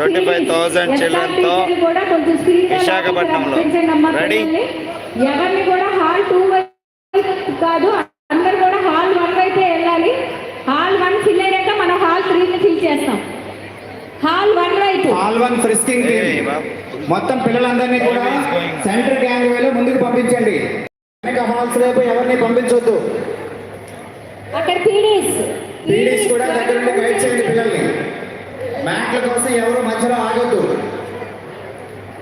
25,000 children తో కూడా కొంచెం speed గా విశాఖపట్నంలో. పిల్లల్ని. ఎవరిని కూడా హాల్ టూ కాదు అందరు కూడా హాల్ వన్ వైపే వెళ్ళాలి. హాల్ వన్ ఫిల్ అయ్యాక మనం హాల్ త్రీని ఫిల్ చేస్తాం. హాల్ వన్ వైపు ఆల్ వన్ ఫ్రిస్కింగ్ టీమ్. మొత్తం పిల్లలందరినీ కూడా సెంటర్ గ్యాంగ్ వేలో ముందుకు పంపించండి. వెనక హాల్స్ వైపు ఎవరిని పంపించొద్దు. అక్కడ పీడీస్ పీడీస్ కూడా దగ్గర నుండి గైడ్ చేయండి పిల్లల్ని. మ్యాట్ల కోసం ఎవరు మధ్యలో ఆగొద్దు.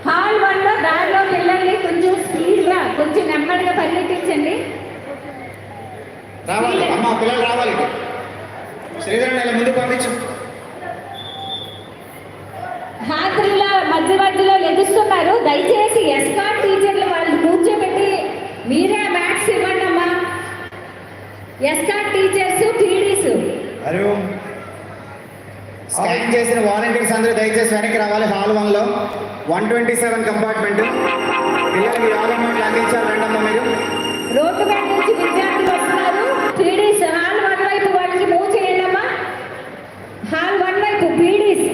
హాల్ వన్లో దారిలో పిల్లల్ని కొంచెం స్పీడ్గా కొంచెం నెమ్మదిగా పరిగెట్టించండి రావాలి. అమ్మ పిల్లలు రావాలి శ్రీధరన్ ఇలా ముందుకు పంపించు. రాత్రిలో మధ్య మధ్యలో లెగుస్తున్నారు. దయచేసి ఎస్కాట్ టీచర్లు వాళ్ళు కూర్చోబెట్టి మీరే మ్యాథ్స్ ఇవ్వండి అమ్మా ఎస్కాట్ టీచర్స్ పీడీస్ ఓం. స్కాన్ చేసిన వాలంటీర్స్ అందరూ దయచేసి వెనక్కి రావాలి హాల్ వన్లో వన్ ట్వంటీ సెవెన్ కంపార్ట్మెంట్. పిల్లలకి యాగమెంట్లు అందించాలి రండమ్మ మీరు. రోడ్డు మీద నుంచి విద్యార్థులు వస్తున్నారు. పీడీస్ హాల్ వన్ వైపు వాళ్ళకి మూవ్ చేయండి అమ్మా హాల్ వన్ వైపు పీడీస్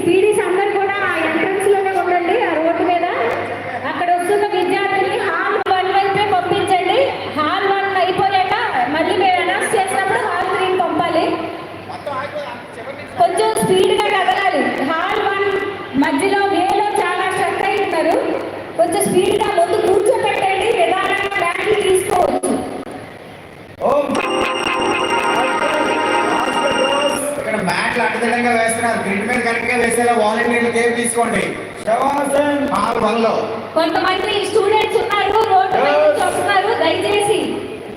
అడ్డదిడ్డంగా వేస్తున్నారు. గ్రిడ్ మీద కరెక్ట్గా వేసేలా వాలంటీర్లు కేర్ తీసుకోండి. హాల్ వన్లో కొంతమంది స్టూడెంట్స్ ఉన్నారు రోడ్డు వస్తున్నారు దయచేసి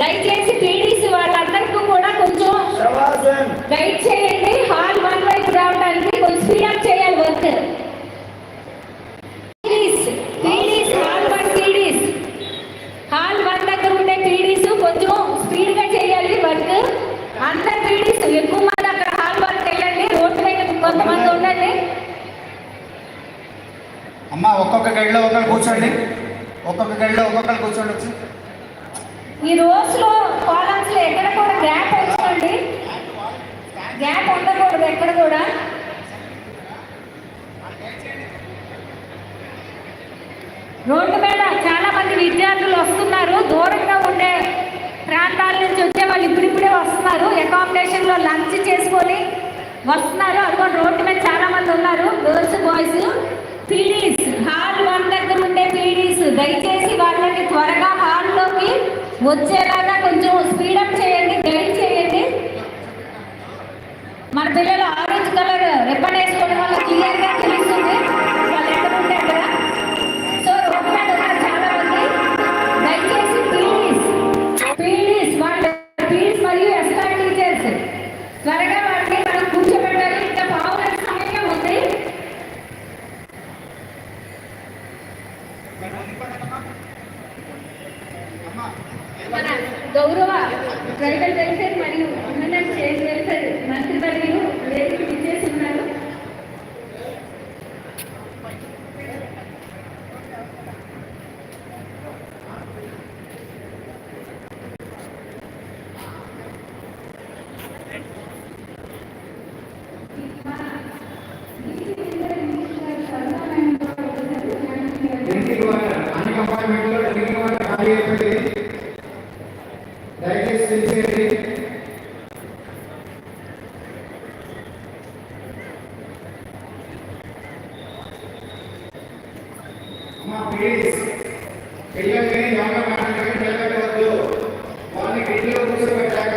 దయచేసి పీడీసీ వాళ్ళందరికీ కూడా కొంచెం గైడ్ చేయండి. హాల్ వన్ వైపు రావడానికి కొంచెం స్పీడప్ చేయాలి work PDs PDs hall one PDs hall one దగ్గర ఉండే పీడీస్ కొంచెం స్పీడ్గా చేయాలి వర్క్ అందరు పీడీస్ ఎక్కువ మంది అక్కడ హాల్ వరకు వెళ్ళండి రోడ్డు మీద కొంతమంది ఉండండి అమ్మ ఒక్కొక్క గడిలో ఒకరు కూర్చోండి ఒక్కొక్క గడిలో కూర్చోండి వచ్చి. ఈ రోజులో కాలమ్స్లో ఎక్కడ కూడా గ్యాప్ ఉంచుకోండి. గ్యాప్ ఉండకూడదు ఎక్కడ కూడా. రోడ్డు మీద చాలా మంది విద్యార్థులు వస్తున్నారు. దూరంగా ఉండే ప్రాంతాల నుంచి వచ్చే వాళ్ళు ఇప్పుడిప్పుడే వస్తున్నారు. అకామిడేషన్లో లంచ్ చేసుకొని వస్తున్నారు. అదిగోండి రోడ్డు మీద చాలా మంది ఉన్నారు. Girls boys PDs hall one దగ్గర ఉండే పీడీస్ దయచేసి వాళ్ళని త్వరగా హాల్లోకి వచ్చేలాగా కొంచెం స్పీడప్ చేయండి గైడ్ చేయండి. మన పిల్లలు ఆరెంజ్ కలర్ రిబ్బన్ వేసుకోవడం వల్ల క్లియర్గా గౌరవ ట్రైబల్ వెల్ఫేర్ మరియు ఉమెన్ చైల్డ్ వెల్ఫేర్ మంత్రి వర్యులు వేదిక ప్లీజ్ పిల్లల్ని యోగా పిల్లలకి వద్దు వాళ్ళని ఇంట్లో కూర్చోబెట్టాక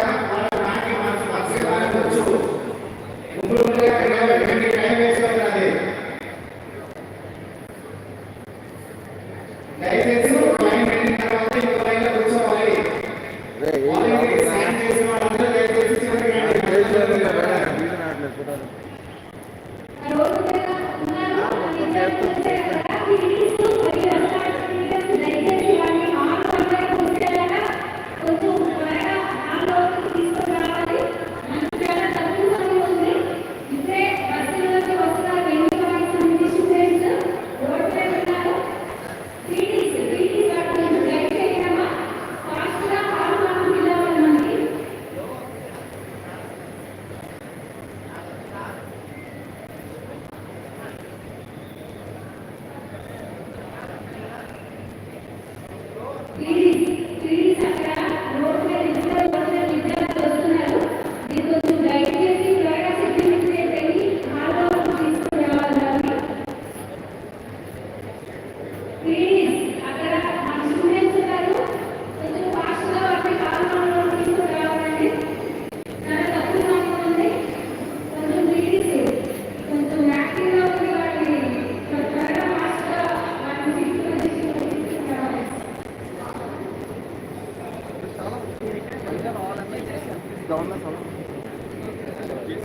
はい。